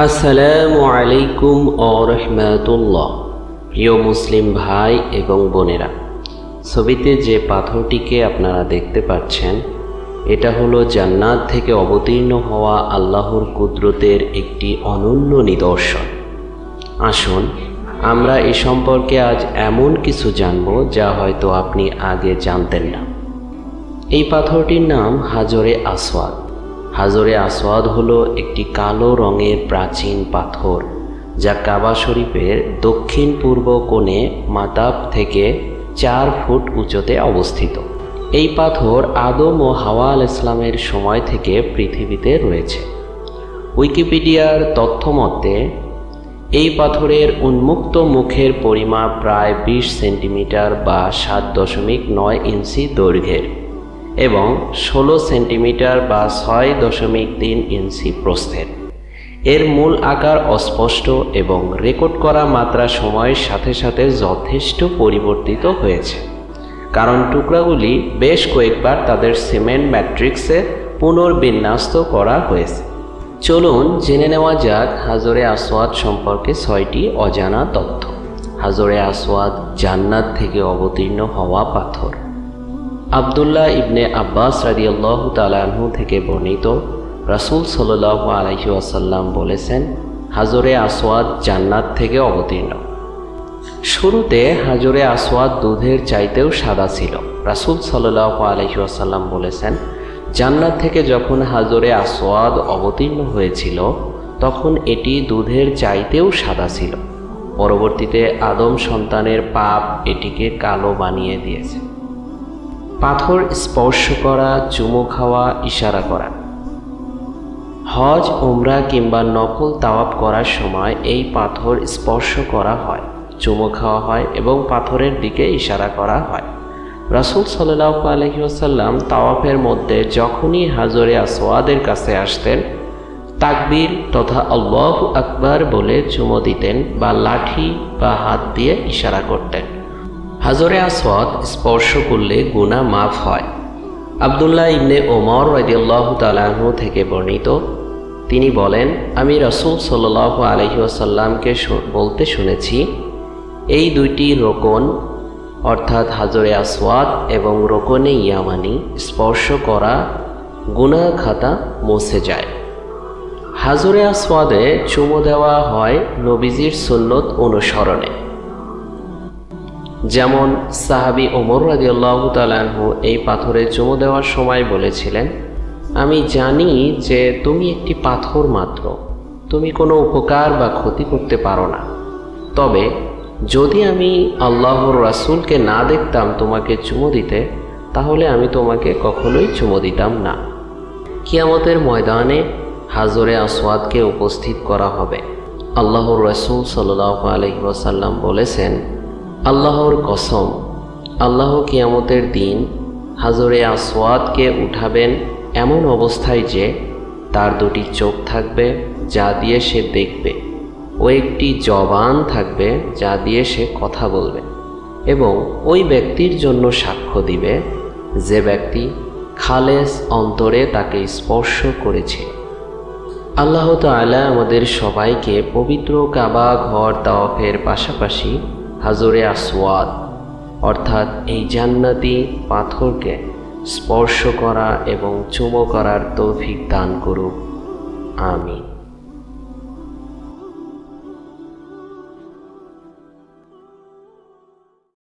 আসসালামু আলাইকুম রহমাতুল্লাহ। প্রিয় মুসলিম ভাই এবং বোনেরা, ছবিতে যে পাথরটিকে আপনারা দেখতে পাচ্ছেন, এটা হলো জান্নাত থেকে অবতীর্ণ হওয়া আল্লাহর কুদরতের একটি অনন্য নিদর্শন। আসুন, আমরা এ সম্পর্কে আজ এমন কিছু জানব যা হয়তো আপনি আগে জানতেন না। এই পাথরটির নাম হাজরে আসওয়াদ। হাজরে আসওয়াদ হলো একটি কালো রঙের প্রাচীন পাথর, যা কাবা শরীফের দক্ষিণ পূর্ব কোণে মাতাব থেকে চার ফুট উঁচুতে অবস্থিত। এই পাথর আদম ও হাওয়া আল ইসলামের সময় থেকে পৃথিবীতে রয়েছে। উইকিপিডিয়ার তথ্য মতে এই পাথরের উন্মুক্ত মুখের পরিমাপ প্রায় বিশ সেন্টিমিটার বা সাত দশমিক নয় ইঞ্চি দৈর্ঘ্যের। এবং ষোলো সেন্টিমিটার বা ছয় দশমিক তিন ইঞ্চি প্রস্থের। এর মূল আকার অস্পষ্ট এবং রেকর্ড করা মাত্রা সময়ের সাথে সাথে যথেষ্ট পরিবর্তিত হয়েছে। কারণ টুকরাগুলি বেশ কয়েকবার তাদের সিমেন্ট ম্যাট্রিক্সে পুনর্বিন্যস্ত করা হয়েছে। চলুন জেনে নেওয়া যাক হাজরে আসওয়াদ সম্পর্কে ছয়টি অজানা তথ্য। হাজরে আসওয়াদ জান্নাত থেকে অবতীর্ণ হওয়া পাথর। আবদুল্লাহ ইবনে আব্বাস রাদিয়াল্লাহ তালাহু থেকে বর্ণিত, রাসুল সাল্লাহ আলহি আসাল্লাম বলেছেন, হাজরে আসওয়াদ জান্নাত থেকে অবতীর্ণ। শুরুতে হাজরে আসওয়াদ দুধের চাইতেও সাদা ছিল। রাসুল সাল্লাহ আলহি আসাল্লাম বলেছেন, জান্নাত থেকে যখন হাজরে আসওয়াদ অবতীর্ণ হয়েছিল, তখন এটি দুধের চাইতেও সাদা ছিল। পরবর্তীতে আদম সন্তানের পাপ এটিকে কালো বানিয়ে দিয়েছে। পাথর স্পর্শ করা, চুমু খাওয়া, ইশারা করা। হজ ওমরা কিংবা নকল তাওয়াব করার সময় এই পাথর স্পর্শ করা হয়, চুমু খাওয়া হয় এবং পাথরের দিকে ইশারা করা হয়। রাসুল সাল্লাহ আলহিউসাল্লাম তাওয়াফের মধ্যে যখনই হাজরে আসওয়াদের কাছে আসতেন, তাকবির তথা আল্লাহ আকবার বলে চুমো দিতেন বা লাঠি বা হাত দিয়ে ইশারা করতেন। হাজরে আসওয়াদ স্পর্শ করলে গুণা মাফ হয়। আবদুল্লাহ ইবনে ওমর রাজিয়াল্লাহ তালাহু থেকে বর্ণিত, তিনি বলেন, আমি রসুল সাল্লাহ আলহিউসাল্লামকে বলতে শুনেছি, এই দুইটি রোকন, অর্থাৎ হাজরে আসওয়াদ এবং রোকনে ইয়ামানি, স্পর্শ করা গুনা খাতা মুছে যায়। হাজরে আসওয়াদে চুমো দেওয়া হয় নবীজির সুন্নত অনুসরণে। যেমন সাহাবি ওমর রাজিউল্লাহ তালাহু এই পাথরে চুমো দেওয়ার সময় বলেছিলেন, আমি জানি যে তুমি একটি পাথর মাত্র। তুমি কোনো উপকার বা ক্ষতি করতে পারো না। তবে যদি আমি আল্লাহর রাসুলকে না দেখতাম তোমাকে চুমো দিতে, তাহলে আমি তোমাকে কখনোই চুমো দিতাম না। কিয়ামতের ময়দানে হাজরে আসওয়াদকে উপস্থিত করা হবে। আল্লাহর রসুল সাল্লাহ আলহিবাসাল্লাম বলেছেন আল্লাহর কসম, আল্লাহ কিয়ামতের দিন হাজরে আসওয়াদকে উঠাবেন এমন অবস্থায় যে তার দুটি চোখ থাকবে যা দিয়ে সে দেখবে ও একটি জবান থাকবে যা দিয়ে সে কথা বলবে এবং ওই ব্যক্তির জন্য সাক্ষ্য দিবে, যে ব্যক্তি খালেস অন্তরে তাকে স্পর্শ করেছে। আল্লাহ তালা আমাদের সবাইকে পবিত্র কাবা ঘর তাওয়াফের পাশাপাশি হাজরে আসওয়াদ। অর্থাৎ এই জান্নাতি পাথরকে স্পর্শ করা এবং চুমো করার তৌফিক দান করুক। আমিন।